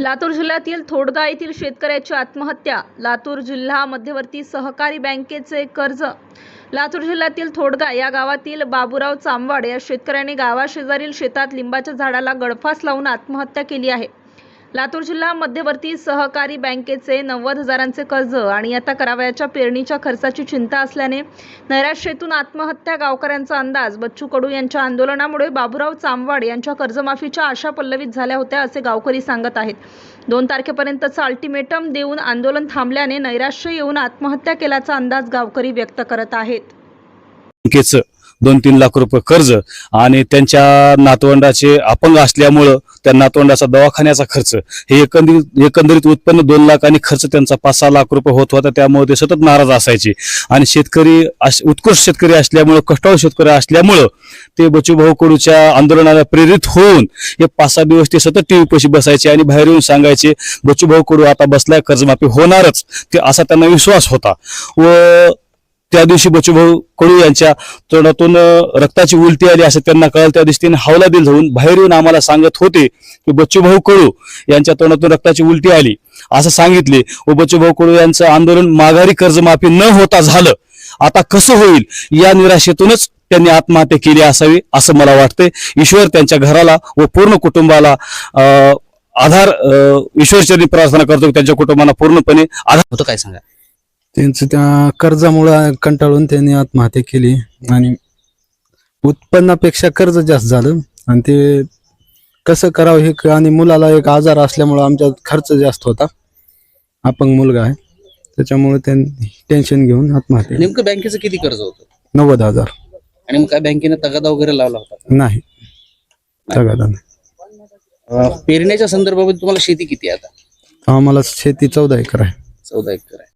लातूर जिल्ह्यातील थोडगा येथील शेतकऱ्याची आत्महत्या लातूर जिल्हा मध्यवर्ती सहकारी बँकेचे कर्ज. लातूर जिल्ह्यातील थोडगा या गावातील बाबूराव चांबवाड या शेतकऱ्याने गावाशेजारील शेतात लिंबाच्या झाडाला गळफास लावून आत्महत्या केली आहे. लातूर जिल्हा मध्यवर्ती सहकारी बँकेचे नव्वद हजारांचे कर्ज आणि आता करावयाच्या पेरणीच्या खर्चाची चिंता असल्याने नैराश्येतून आत्महत्या गावकऱ्यांचा अंदाज बच्चू कडू यांच्या आंदोलनामुळे बाबूराव चांबवाड यांच्या कर्जमाफीच्या आशा पल्लवित झाल्या होत्या असे गावकरी सांगत आहेत. दोन तारखेपर्यंतचं अल्टिमेटम देऊन आंदोलन थांबल्याने नैराश्य येऊन आत्महत्या केल्याचा अंदाज गावकरी व्यक्त करत आहेत. बँकेचं दोन तीन लाख रुपये कर्ज आणि त्यांच्या नातवंडाचे अपंग असल्यामुळं त्या नातवंडाचा दवाखान्याचा खर्च. हे एकंदरीत एकंदरीत उत्पन्न दोन लाख आणि खर्च त्यांचा पाच सहा लाख रुपये होत होता त्यामुळे ते सतत नाराज असायचे. आणि शेतकरी अश- उत्कृष्ट शेतकरी असल्यामुळं कष्टाळू शेतकरी असल्यामुळं ते बचूभाऊ कडूच्या आंदोलनाला प्रेरित होऊन हे पाच सहा दिवस ते सतत टीव्ही पशी बसायचे आणि बाहेर येऊन सांगायचे बचूभाऊ कडू आता बसलाय कर्जमाफी होणारच. ते असा त्यांना विश्वास होता. व त्या दिवशी बचूभाऊ कडू यांच्या तोंडातून रक्ताची उलटी आली असं त्यांना कळलं. त्या दिवशी त्यांनी हौला दिल जाऊन बाहेर येऊन आम्हाला सांगत होते की बच्चूभाऊ कडू यांच्या तोंडातून रक्ताची उलटी आली. असं सांगितले. व बच्चूभाऊ कडू यांचं आंदोलन माघारी कर्जमाफी न होता झालं. आता कसं होईल? या निराशेतूनच त्यांनी आत्महत्या केली असावी असं मला वाटतंय. ईश्वर त्यांच्या घराला व पूर्ण कुटुंबाला आधार ईश्वरचरणी प्रार्थना करतो. त्यांच्या कुटुंबाला पूर्णपणे आधार होतं काय सांगा? त्यांचं त्या कर्जामुळं कंटाळून त्यांनी आत्महत्या केली. आणि उत्पन्नापेक्षा कर्ज जास्त झालं. आणि ते कसं करावं हे आणि मुलाला एक आजार असल्यामुळं आमचा खर्च जास्त होता. अपंग मुलगा आहे. त्याच्यामुळे त्यांनी टेन्शन घेऊन आत्महत्या. केली. नेमकं बँकेचं किती कर्ज होतं? नव्वद हजार. आणि मग काय बँकेने तगादा वगैरे लावला होता? नाही. तगादा नाही. अं, पेरण्याच्या संदर्भामध्ये तुम्हाला शेती किती आहे आता? आम्हाला शेती चौदा एकर आहे. चौदा एकर आहे.